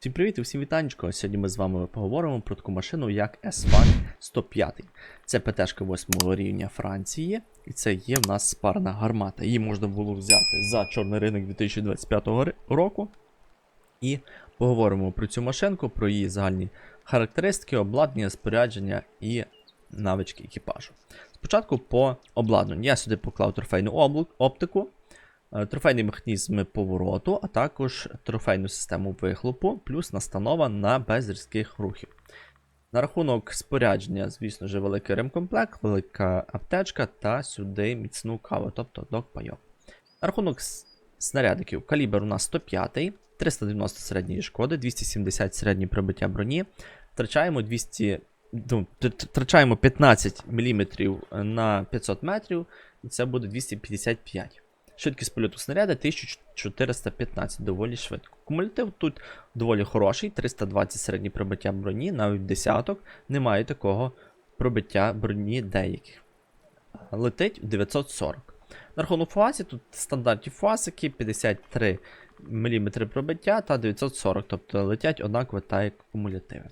Всім привіт і всім вітанечко. Сьогодні ми з вами поговоримо про таку машину, як S-Fac 105. Це ПТшка 8 рівня Франції, і це є в нас спарна гармата. Її можна було взяти за чорний ринок 2025 року. І поговоримо про цю машинку, про її загальні характеристики, обладнання, спорядження і навички екіпажу. Спочатку по обладнанню. Я сюди поклав трофейну оптику, трофейні механізми повороту, а також трофейну систему вихлопу, плюс настанова на безрізких рухів. На рахунок спорядження, звісно ж, великий ремкомплект, велика аптечка та сюди міцну каву, тобто док-пайок. На рахунок снарядиків, калібр у нас 105, 390 середньої шкоди, 270 середнє пробиття броні. Втрачаємо 200, ну, втрачаємо 15 мм на 500 метрів, і це буде 255. Швидкість польоту снаряда 1415, доволі швидко. Кумулятив тут доволі хороший, 320 середнє пробиття броні, навіть десяток. Немає такого пробиття броні деяких. Летить 940. На рахунок фуасі тут стандартні фуасики 53 мм пробиття та 940, тобто летять однаково та як кумулятиви.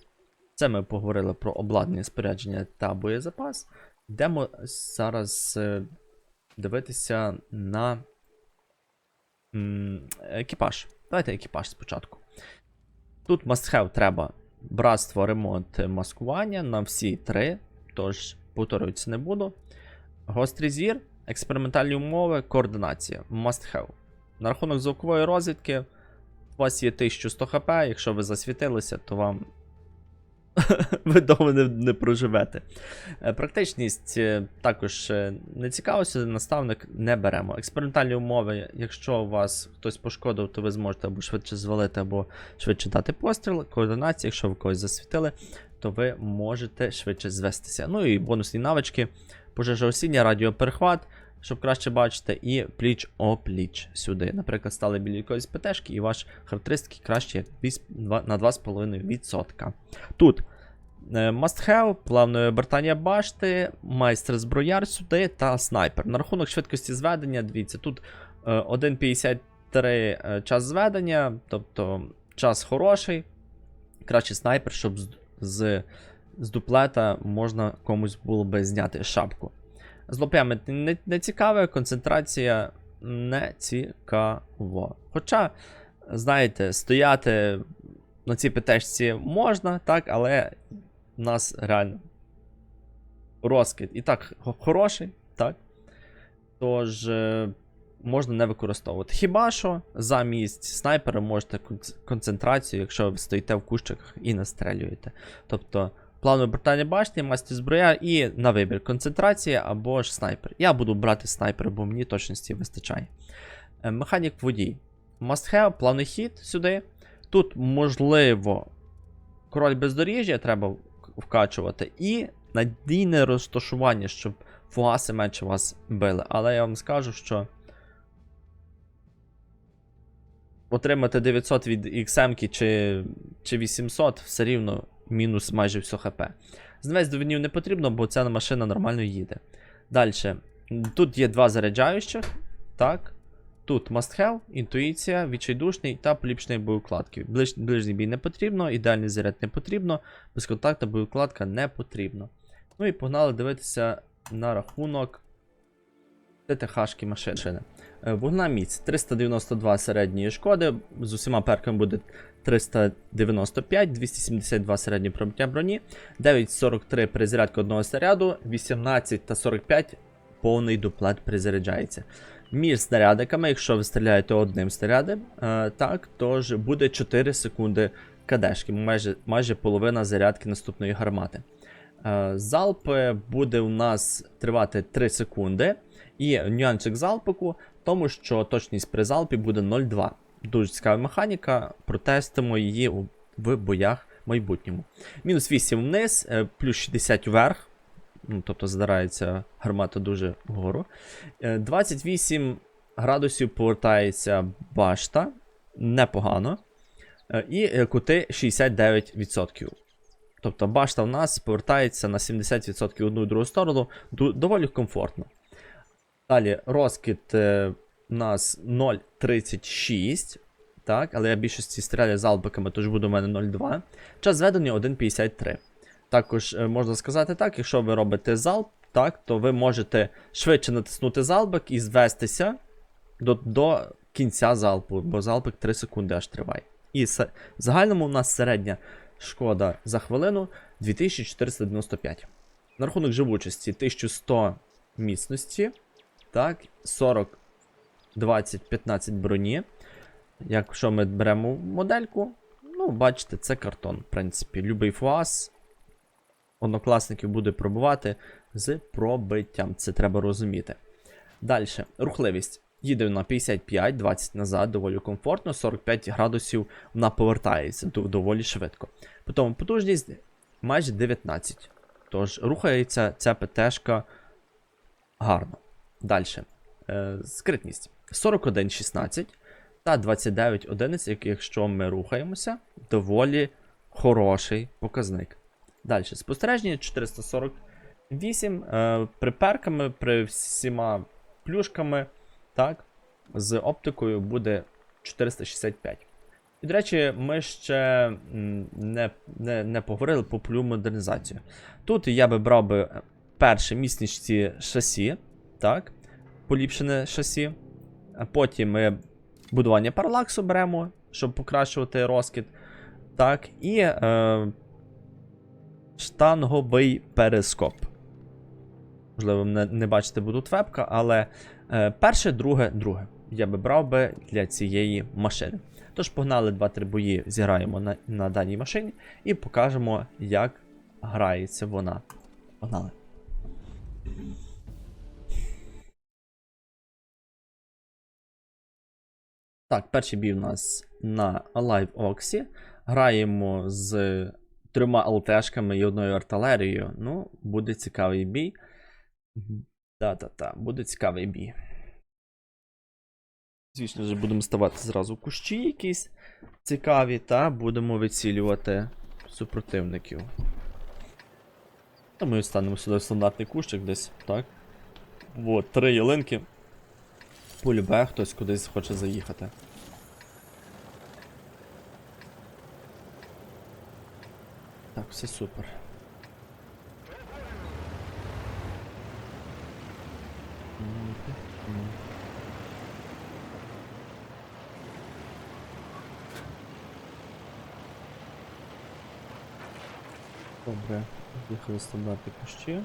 Це ми поговорили про обладнання, спорядження та боєзапас. Йдемо зараз е, дивитися на екіпаж. Давайте екіпаж спочатку. Тут must have треба братство, ремонт, маскування на всі три, тож повторюватися не буду. Гострий зір, експериментальні умови, координація. Must have. На рахунок звукової розвідки. У вас є 1100 хп, якщо ви засвітилися, то вам ви довго не, не проживете. Е, Практичність е, також е, не цікавився, наставник не беремо. Експериментальні умови, якщо вас хтось пошкодив, то ви зможете або швидше звалити, або швидше дати постріл. Координація, якщо ви когось засвітили, то ви можете швидше звестися. Ну і бонусні навички, пожежа осіння, радіоперехват, щоб краще бачити, і пліч опліч сюди. Наприклад, стали біля якоїсь ПТшки, і ваші характеристики краще як на 2,5%. Тут е, must have, плавне обертання башти, майстер зброяр сюди та снайпер. На рахунок швидкості зведення, дивіться, тут е, 1,53 е, час зведення, тобто час хороший. Краще снайпер, щоб з, з, з дуплета можна комусь було би зняти шапку. З лопями не, не цікаве, концентрація не цікаво. Хоча, знаєте, стояти на цій ПТшці можна, так, але у нас реально розкид і так хороший, так? Тож е, можна не використовувати. Хіба що замість снайпера можете концентрацію, якщо ви стоїте в кущиках і настрелюєте. Тобто план обертання башти, мастер зброя і на вибір концентрація або ж снайпер. Я буду брати снайпер, бо мені точності вистачає. Е, Механік водій. Must have, плавний хід сюди. Тут можливо король бездоріжжя треба вкачувати, і надійне розташування, щоб фугаси менше вас били. Але я вам скажу, що отримати 900 від XM чи, чи 800 все рівно мінус майже все ХП. Знавець до не потрібно, бо ця машина нормально їде. Далі. Тут є два заряджаючих. Так. Тут must have, інтуїція, відчайдушний та поліпшений боєукладки. Ближ, ближній бій не потрібно, ідеальний заряд не потрібно, безконтактна боєукладка не потрібно. Ну і погнали дивитися на рахунок ТТХ-шки машини. Вогна міць 392 середньої шкоди, з усіма перками буде 395, 272 середнє пробиття броні, 9,43 перезарядка одного снаряду, 18 та 45 повний дуплет перезаряджається. Між снарядиками, якщо ви стріляєте одним снарядом, е, так, то ж буде 4 секунди кадешки, майже, майже половина зарядки наступної гармати. Е, Залп буде у нас тривати 3 секунди. І нюансик залпику, тому що точність при залпі буде 0,2. Дуже цікава механіка, протестимо її в боях в майбутньому. Мінус 8 вниз, е, плюс 60 вверх. Ну, тобто задирається гармата дуже вгору. Е, 28 градусів повертається башта. Непогано. Е, І е, кути 69%. Тобто башта в нас повертається на 70% в одну і другу сторону. Доволі комфортно. Далі розкид е, у нас 0,36. Так, але я більшості стріляю залпиками, тож буде у мене 0,2. Час зведення 1,53. Також е, можна сказати так, якщо ви робите залп, так, то ви можете швидше натиснути залпик і звестися до, до кінця залпу, бо залпик 3 секунди аж триває. І в загальному у нас середня шкода за хвилину 2495. На рахунок живучості 1100 міцності, так, 40, 20, 15 броні. Якщо ми беремо модельку, ну, бачите, це картон, в принципі. Любий фуас однокласників буде пробувати з пробиттям. Це треба розуміти. Далі, рухливість. Їде на 55, 20 назад, доволі комфортно, 45 градусів вона повертається доволі швидко. Потім потужність майже 19. Тож рухається ця ПТшка гарно. Далі. Е, скритність 41,16 та 29,11, як- якщо ми рухаємося, доволі хороший показник. Далі. Спостереження 448. Е, приперками, при всіма плюшками, так, з оптикою буде 465. І, до речі, ми ще не, не, не поговорили по плю модернізацію. Тут я би брав би перше міцнішці шасі, так, поліпшене шасі. Потім ми будування паралаксу беремо, щоб покращувати розкид. Так, і е, штанговий перископ. Можливо, не, не бачите, бо тут вебка, але е, перше, друге, друге. Я би брав би для цієї машини. Тож погнали 2-3 бої, зіграємо на, на даній машині і покажемо, як грається вона. Погнали. Так, перший бій у нас на Live Oxy. Граємо з трьома ЛТшками і одною артилерією. Ну, буде цікавий бій. Та-та-та, буде цікавий бій. Звісно ж, будемо ставати зразу в кущі якісь цікаві, та будемо вицілювати супротивників. Та ми станемо сюди в стандартний кущик десь, так? От, три ялинки. Полюбе, хтось кудись хоче заїхати. Так, все супер. Добре, їхали стандартні кущі.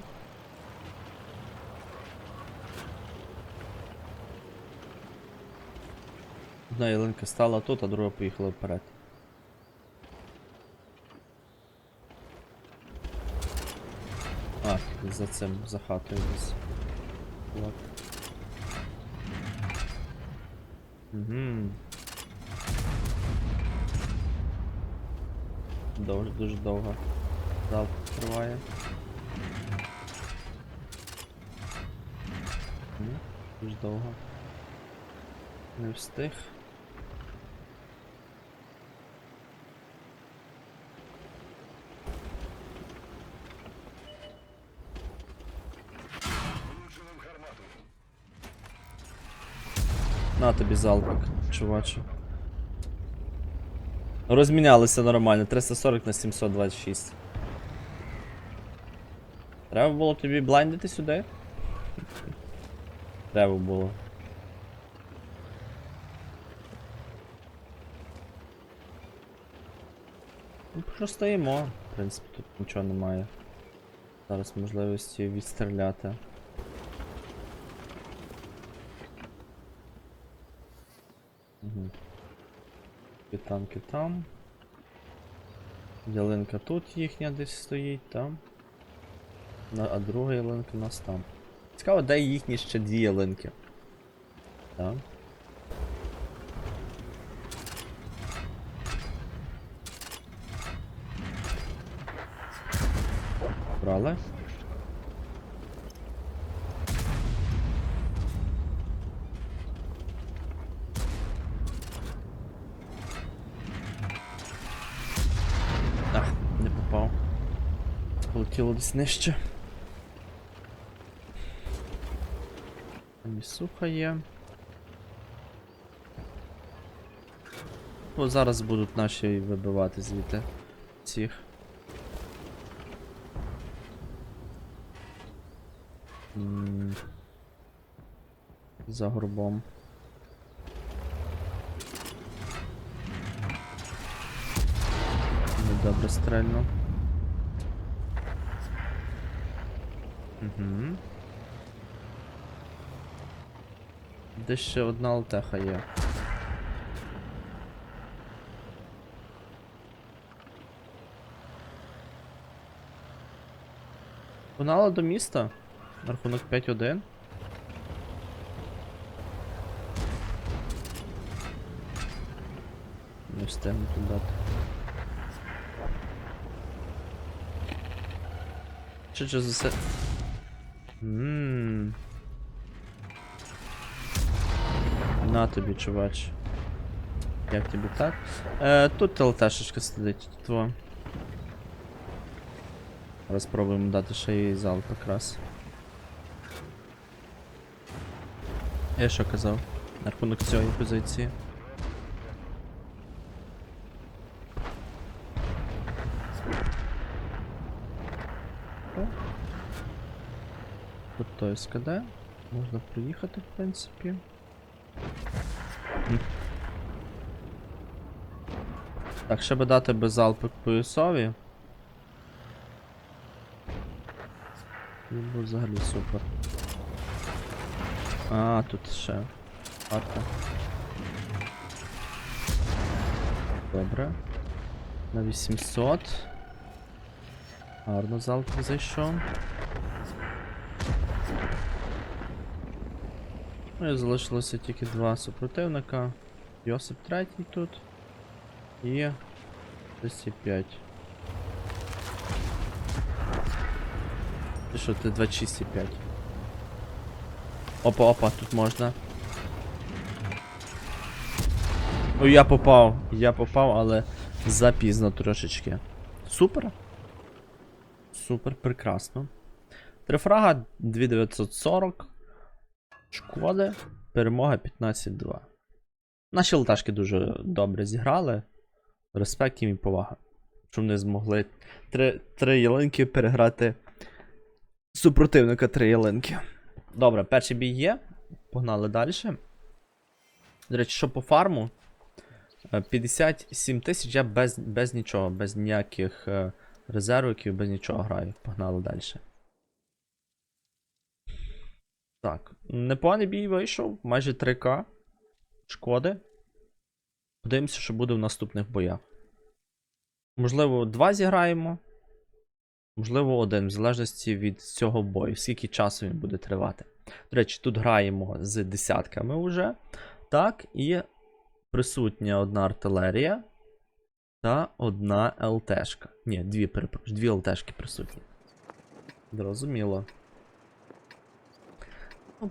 Одна ялинка стала тут, а друга поїхала вперед. А, за цим, за хатою десь. Вот. Угу. Дуже, дуже довго. Залп триває. Дуже довго. Не встиг. Тобі залпик, чуваче. Розмінялися нормально, 340 на 726. Треба було тобі блайндити сюди? Треба було. Ну, що стоїмо, в принципі, тут нічого немає. Зараз можливості відстріляти. Угу. І танки там. Ялинка тут їхня десь стоїть, там. А друга ялинка у нас там. Цікаво, де їхні ще дві ялинки. Так. Брали. Ах, не попав. Полетіло десь нижче. Місуха є. Бо зараз будуть наші вибивати звідти цих. За горбом. Недобре стрельно. Угу. Де ще одна алтеха є. Погнала до міста. Рахунок 5-1. Не встигну дати. Що це за. Ммм. На тобі, чувач. Як тобі так? Е, тут ЛТшечка сидить, тво. Зараз спробуємо дати ще їй залп якраз. Я що казав? На рахунок цієї позиції. О. Той СКД. Можна проїхати, в принципі. Так, ще би дати би залпи поясові. Це було взагалі супер. А, тут ще. Арка. Добре. На 800. Гарно залп зайшов. Ну і залишилося тільки два супротивника. Йосип третій тут. І. Десь 5. Ти що, ти 2,6,5. Опа, опа, тут можна. Ой, я попав. Я попав, але запізно трошечки. Супер. Супер, прекрасно. Три фрага 2940. Шкоди. Перемога 15-2. Наші леташки дуже добре зіграли. Респект їм і повага. Що вони змогли три, три ялинки переграти супротивника три ялинки. Добре, перший бій є. Погнали далі. До речі, що по фарму? Е, 57 тисяч я без, без нічого, без ніяких е, резервиків, без нічого граю. Погнали далі. Так, непоганий бій вийшов, майже 3К. Шкоди. Подивимося, що буде в наступних боях. Можливо, два зіграємо. Можливо, один, в залежності від цього бою, скільки часу він буде тривати. До речі, тут граємо з десятками вже. Так, і присутня одна артилерія та одна ЛТшка. Ні, дві перепрошую, дві ЛТшки присутні. Зрозуміло.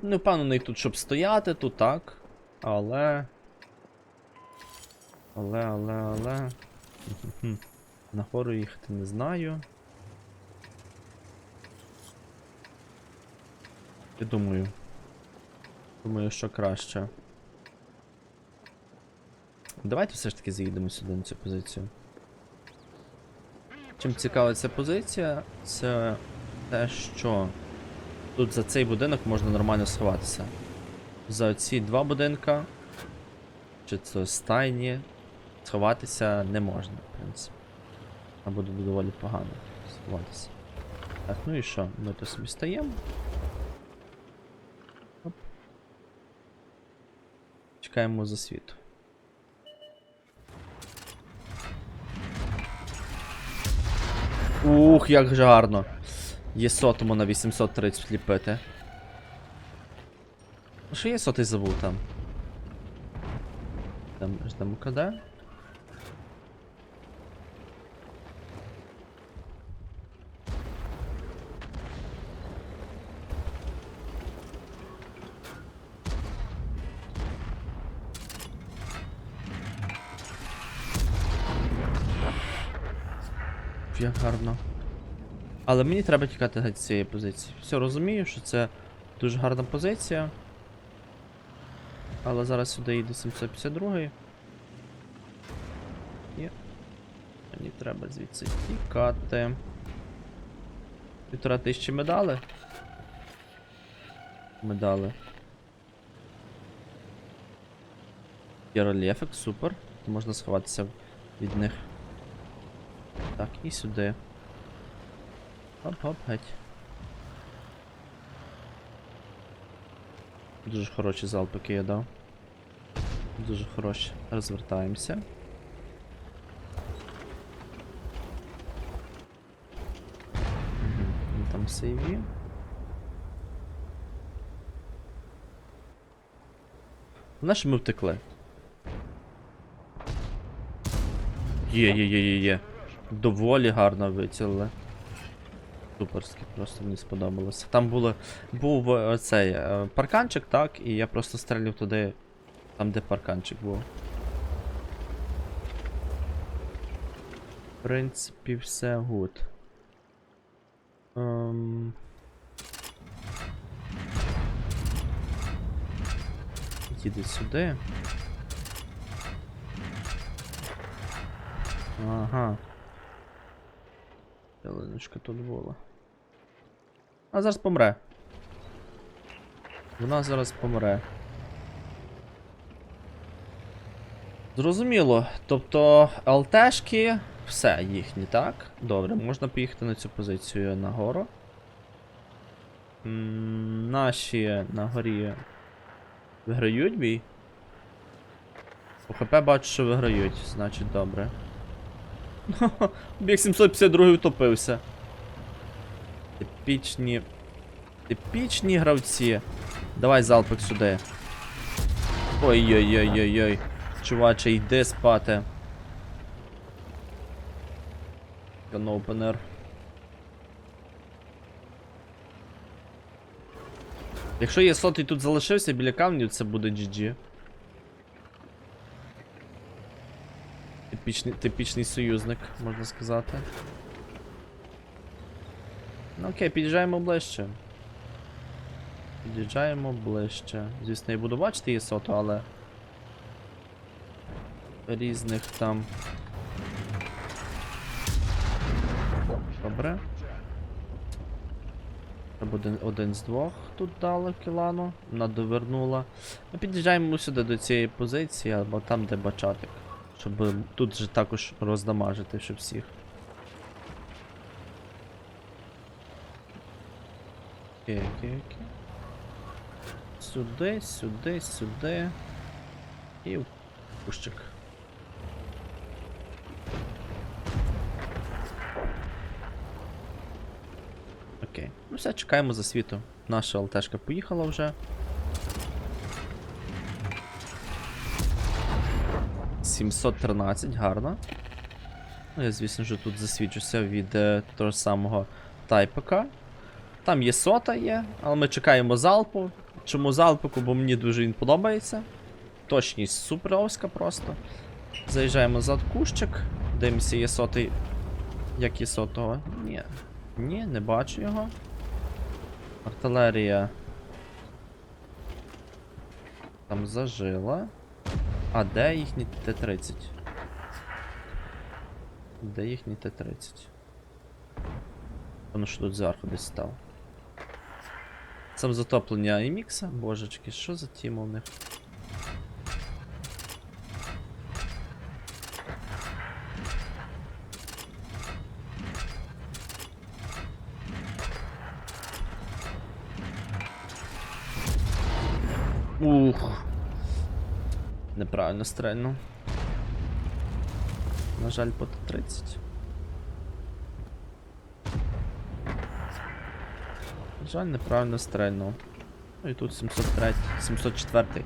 Не впевнений тут, щоб стояти, тут так. Але. Але, але, але. Нагору їхати не знаю. Я думаю. Думаю, що краще. Давайте все ж таки заїдемо сюди на цю позицію. Чим цікава ця позиція, це те, що тут за цей будинок можна нормально сховатися. За ці два будинка, чи це стайні, сховатися не можна, в принципі. А буде доволі погано сховатися. Так, ну і що? Ми тут собі стаємо. Оп. Чекаємо за світу. Ух, як же гарно. Є сотому на 830 ліпити. Ну, Що є сотий забув там? Там ждемо КД. Як гарно. Але мені треба тікати з цієї позиції. Все, розумію, що це дуже гарна позиція. Але зараз сюди йде 752. Мені треба звідси тікати. Півтора тисячі медали. Медали. Є рельєфик, супер. Можна сховатися від них. Так, і сюди. Хоп-хоп, геть. Дуже хороші залпики я дав. Дуже хороші. Розвертаємося. Угу. Там сейві. Головне, що ми втекли. Є, є, є, є, є. Доволі гарно вицілили. Суперськи, просто мені сподобалося. Там було, був е, цей е, парканчик, так, і я просто стрілив туди, там де парканчик був. В принципі, все гуд. Ем... Їде сюди. Ага. Ялиночка тут була. А зараз помре. Вона зараз помре. Зрозуміло. Тобто ЛТшки, все їхні, так? Добре, можна поїхати на цю позицію нагору. Наші на горі виграють бій. По ХП бачу, що виграють, значить добре. Біг 752 втопився. Типічні. Типічні гравці. Давай залпик сюди. Ой-ой-ой-ой-ой. Чуваче, йди спати. Gunopener. Якщо є сотий тут залишився біля камнів, це буде GG. Типічний, типічний союзник, можна сказати. Ну окей, під'їжджаємо ближче. Під'їжджаємо ближче. Звісно, я буду бачити її але. Різних там. Добре. Треба один, один з двох тут дали кілану. Вона довернула. Ми під'їжджаємо сюди до цієї позиції, або там, де бачатик. Щоб тут же також роздамажити, щоб всіх. Окей, окей, окей. Сюди, сюди, сюди. І в кущик. Окей. Ну все, чекаємо за світу. Наша ЛТшка поїхала вже. 713, гарно. Ну, я, звісно ж, тут засвідчуся від е, того самого тайпика. Там є сота є, але ми чекаємо залпу. Чому залпику? Бо мені дуже він подобається. Точність суперовська просто. Заїжджаємо за кущик. Дивимося, є сотий. Як є сотого? Ні. Ні, не бачу його. Артилерія. Там зажила. А де їхній Т-30? Де їхній Т-30? Воно що тут зверху десь став. Сам затоплення Емікса. Божечки, що за тіма у них? Ух. Неправильно стрельнув. На жаль, по 30. Жаль, неправильно стрельнув. Ну і тут 703, 704.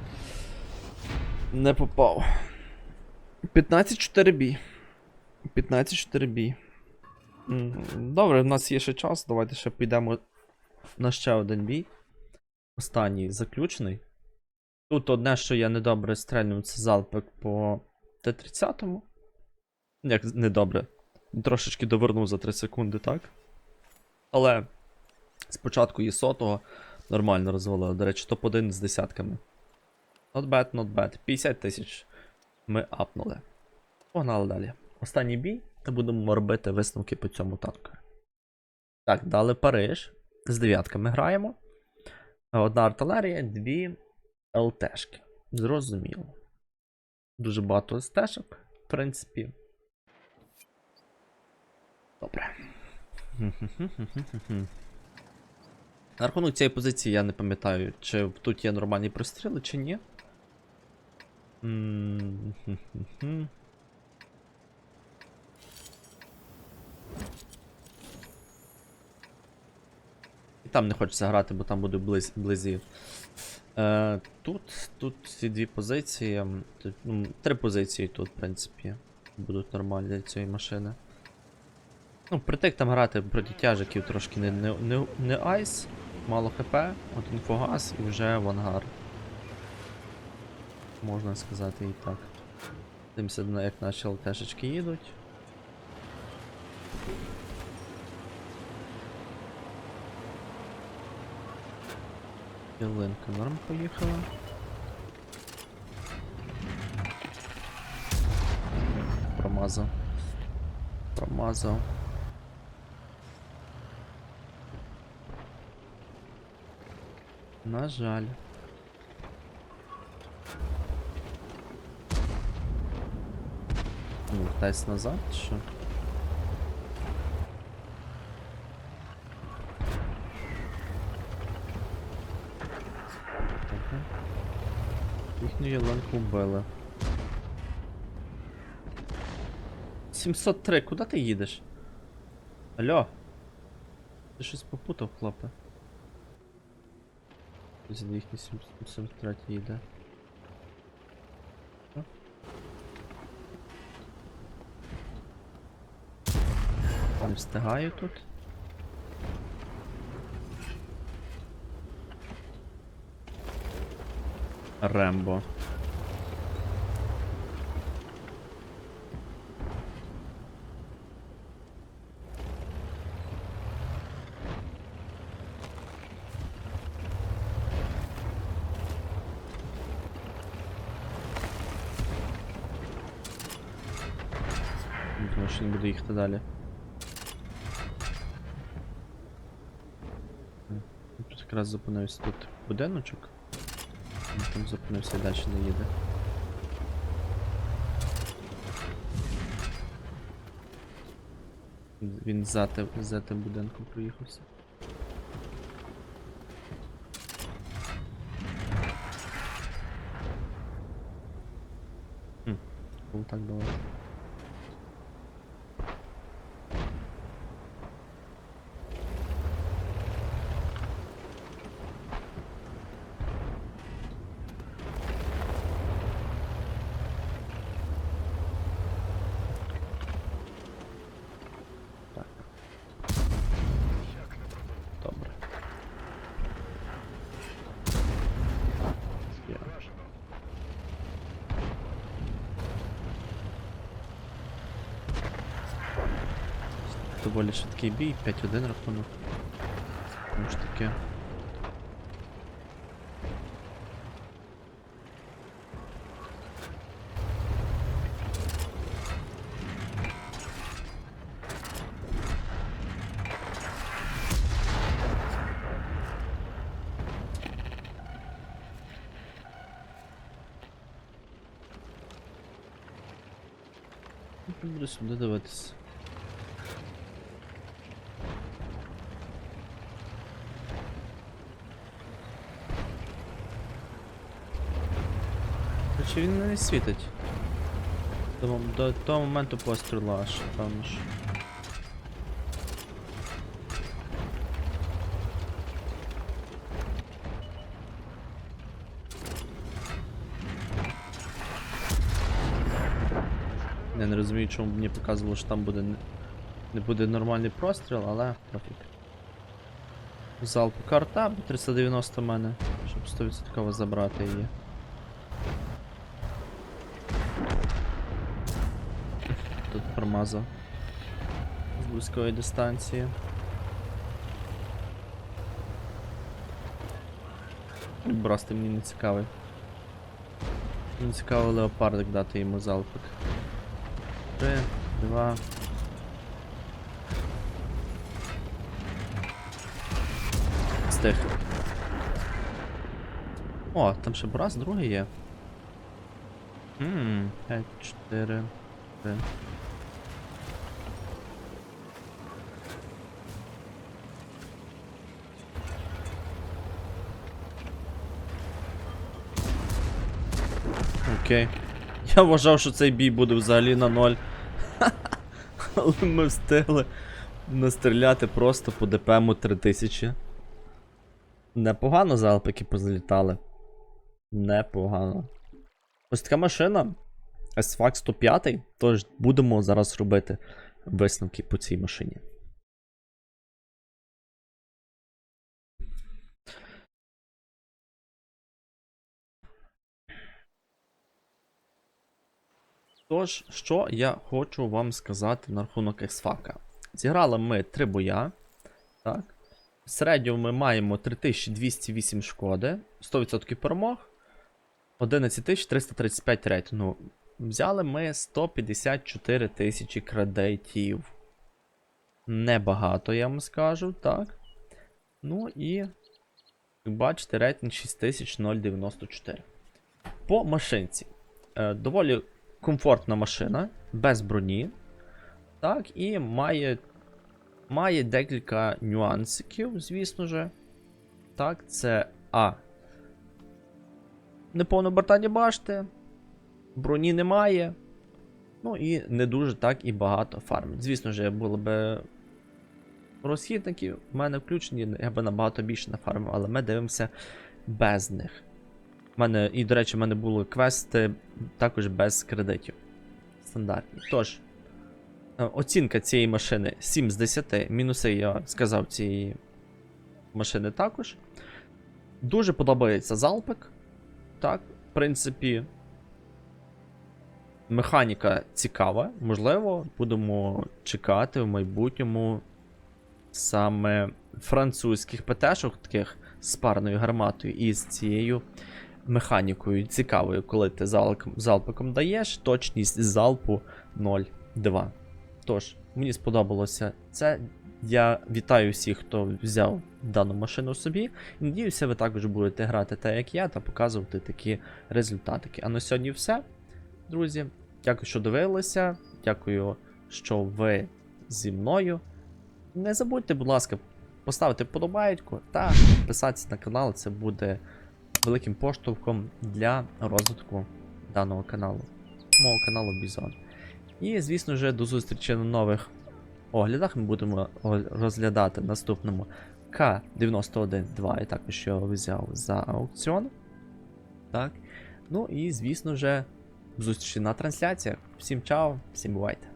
Не попав. 15-4 бій. 15-4 бій. Добре, в нас є ще час. Давайте ще підемо на ще один бій. Останній заключний. Тут одне, що я недобре стрельнув, це залпик по Т-30. Як недобре. Трошечки довернув за 3 секунди, так? Але спочатку є сотого нормально розвалили. До речі, топ-1 з десятками. Not bad, not bad. 50 тисяч ми апнули. Погнали далі. Останній бій. Та будемо робити висновки по цьому танку. Так, далі Париж. З дев'ятками граємо. Одна артилерія, дві ЛТшки. Зрозуміло. Дуже багато ЛТшок, в принципі. Добре. На рахунок цієї позиції я не пам'ятаю, чи тут є нормальні простріли, чи ні. І там не хочеться грати, бо там буде близ, близі. Е, тут, тут ці дві позиції. Тут, ну, три позиції тут, в принципі, будуть нормальні для цієї машини. Ну, притик там грати проти тяжиків трошки не, не, не, не айс, мало хп, один фугас і вже в ангар. Можна сказати і так. Дивимося, як наші ЛТшечки їдуть. Ялинка норм поїхала. Промазав. Промазав. На жаль. Ну, вертайся назад, що? Їхню ялинку вбили. 703, куди ти їдеш? Алло? Ти щось попутав, хлопе. Ось них 703 їде. А? Не встигаю тут. Рембо. Що не буду їхати далі. Тут якраз зупинився тут будиночок. Там зупинився і далі не їде. Він за те, за тим будинком проїхався. Доволі швидкий бій, 5-1 рахунок. Тому ж таке. Ну, Буду сюди дивитися. Чи він не світить? До, до того моменту пострілу аж, певно ж. Я не розумію, чому мені показувало, що там буде не буде нормальний простріл, але пофіг. Залп карта, 390 в мене, щоб 100% забрати її. Армаза з близької дистанції. Брасти мені не цікавий. Мені цікавий леопардик дати йому залпик. Три, два. Стих. О, там ще брас другий є. Ммм, 5, 4, 3. Окей. Я вважав, що цей бій буде взагалі на ноль. Але ми встигли настріляти просто по ДПМу 3000. Непогано залпики позалітали. Непогано. Ось така машина. SFAX 105. Тож будемо зараз робити висновки по цій машині. Тож, що я хочу вам сказати на рахунок X-Fac. Зіграли ми 3 боя. Так. В середньому ми маємо 3208 шкоди, 100% перемог, 11335 рейтингу. Взяли ми 154 тисячі кредитів. Небагато, я вам скажу, так. Ну і, як бачите, рейтинг 6094. По машинці. Е, доволі комфортна машина, без броні. Так, і має має декілька нюансиків, звісно же. Так, це А. Неповне обертання башти. Броні немає. Ну і не дуже так і багато фармить. Звісно ж, було б розхідники в мене включені, я би набагато більше нафармив, але ми дивимося без них. Мене, і, до речі, в мене були квести також без кредитів. Стандартні. Тож, е, оцінка цієї машини 7 з 10. Мінуси, я сказав, цієї машини також. Дуже подобається залпик. Так, в принципі, механіка цікава. Можливо, будемо чекати в майбутньому саме французьких ПТ-шок, таких з парною гарматою і з цією механікою цікавою, коли ти залп, залпиком даєш, точність залпу 0,2. Тож, мені сподобалося це. Я вітаю всіх, хто взяв дану машину собі. Надіюся, ви також будете грати так, як я, та показувати такі результатики. А на сьогодні все, друзі. Дякую, що дивилися. Дякую, що ви зі мною. Не забудьте, будь ласка, поставити вподобайку та підписатися на канал. Це буде великим поштовхом для розвитку даного каналу, мого каналу Бізон. І, звісно ж, до зустрічі на нових оглядах. Ми будемо розглядати в наступному К-91-2, і також його взяв за аукціон. Так. Ну і, звісно ж, зустрічі на трансляціях. Всім чао, всім бувайте.